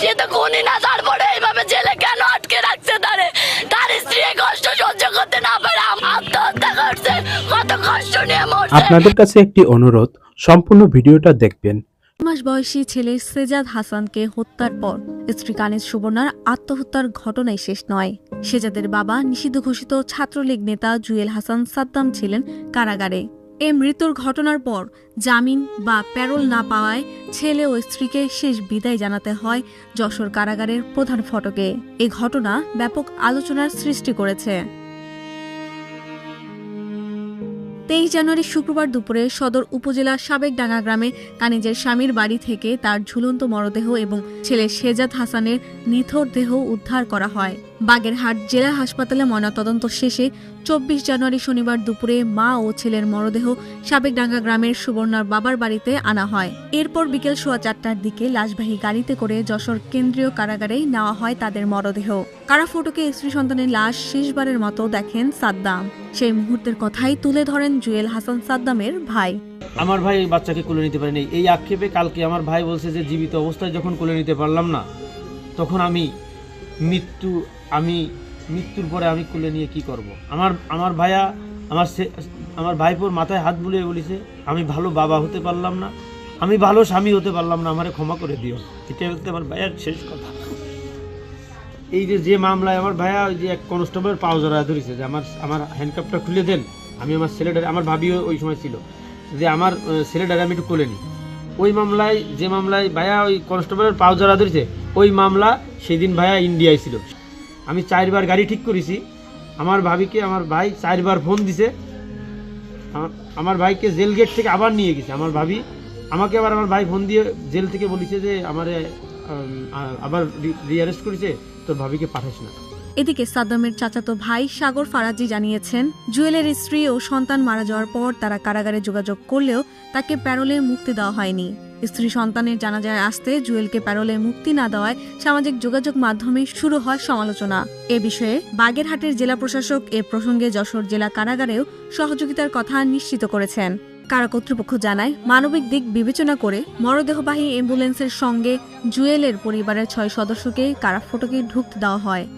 সে তো খুনি না তারপরে এইভাবে জেলে কেন আটকে রাখছে তারে? তার স্ত্রী কষ্ট সহ্য করতে না পারে আত্মহত্যা করছে। কত কষ্ট নিয়ে মরছে। আপনাদের কাছে একটি অনুরোধ সম্পূর্ণ ভিডিওটা দেখবেন। মাস বয়সী ছেলে সেজাদ হাসানকে হত্যার পর স্ত্রী কানিজ সুবর্ণার আত্মহত্যার ঘটনাই শেষ নয়। সেজাদের বাবা নিষিদ্ধ ঘোষিত ছাত্রলীগ নেতা জুয়েল হাসান সাদ্দাম ছিলেন কারাগারে। এ মৃত্যুর ঘটনার পর জামিন বা প্যারোল না পাওয়ায় ছেলে ও স্ত্রীকে শেষ বিদায় জানাতে হয় যশোর কারাগারের প্রধান ফটকে। এ ঘটনা ব্যাপক আলোচনার সৃষ্টি করেছে। তেইশ জানুয়ারি শুক্রবার দুপুরে সদর উপজেলা সাবেকডাঙ্গা গ্রামে কানিজের স্বামীর বাড়ি থেকে তার ঝুলন্ত মরদেহ এবং ছেলে শেজাদ হাসানের নিথর দেহ উদ্ধার করা হয়। বাগেরহাট জেলা হাসপাতালে ময়নাতদন্ত শেষে চব্বিশ জানুয়ারি শনিবার দুপুরে মা ও ছেলের মরদেহ সাবেকডাঙ্গা গ্রামের সুবর্ণার বাবার বাড়িতে আনা হয়। এরপর বিকেল সোয়া চারটার দিকে লাশবাহী গাড়িতে করে যশোর কেন্দ্রীয় কারাগারে নেওয়া হয় তাদের মরদেহ। কারা ফটকে স্ত্রী সন্তানের লাশ শেষবারের মতো দেখেন সাদ্দাম। সেই মুহূর্তের কথাই তুলে ধরেন জুয়েল হাসান সাদ্দামের ভাই। আমার ভাই বাচ্চাকে কোলে নিতে পারেনি। এই আক্ষেপে কালকে আমার ভাই বলছে যে, জীবিত অবস্থায় যখন কোলে নিতে পারলাম না, তখন আমি মৃত্যু, আমি, মৃত্যুর পরে আমি কোলে নিয়ে কি করব। আমার আমার ভাইয়া, আমার আমার ভাইপোর মাথায় হাত বুলিয়ে বলেছে, আমি ভালো বাবা হতে পারলাম না, আমি ভালো স্বামী হতে পারলাম না, আমারে ক্ষমা করে দিও। এটা হচ্ছে আমার ভাইয়ার শেষ কথা। এই যে যে মামলায় আমার ভাইয়া ওই যে এক কনস্টেবল পাও জড়া ধরেছে, যে আমার আমার হ্যান্ডকাপটা খুলে দেন, আমি আমার ছেলেটার, আমার ভাবিও ওই সময় ছিল, যে আমার ছেলেটার আমি একটু কোলে নিই। ওই মামলায়, যে মামলায় ভাইয়া ওই কনস্টেবলের পাও জড়া ধরেছে ওই মামলা সেদিন ভাইয়া ইন্ডিয়ায় ছিল। আমি চারবার গাড়ি ঠিক করেছি। আমার ভাবিকে, আমার ভাই চারবার ফোন দিছে। আমার- ভাইকে জেল গেট থেকে আবার নিয়ে গেছে। আমার ভাবি আমাকে আবার আমার ভাই ফোন দিয়ে জেল থেকে বলেছে যে, আমার আবার রিঅ্যারেস্ট করেছে। তোর ভাবিকে পাঠাস না। এদিকে সাদ্দামের চাচাতো ভাই সাগর ফারাজি জানিয়েছেন, জুয়েলের স্ত্রী ও সন্তান মারা যাওয়ার পর তারা কারাগারে যোগাযোগ করলেও তাকে প্যারোলে মুক্তি দেওয়া হয়নি। স্ত্রী সন্তানের জানাজায় আসতে জুয়েলকে প্যারোলে মুক্তি না দেওয়ায় সামাজিক যোগাযোগ মাধ্যমে শুরু হয় সমালোচনা। এ বিষয়ে বাগেরহাটের জেলা প্রশাসক এ প্রসঙ্গে যশোর জেলা কারাগারেও সহযোগিতার কথা নিশ্চিত করেছেন। কারা কর্তৃপক্ষ জানায়, মানবিক দিক বিবেচনা করে মরদেহবাহী অ্যাম্বুলেন্সের সঙ্গে জুয়েলের পরিবারের ছয় সদস্যকে কারা ফটকে ঢুকতে দেওয়া হয়।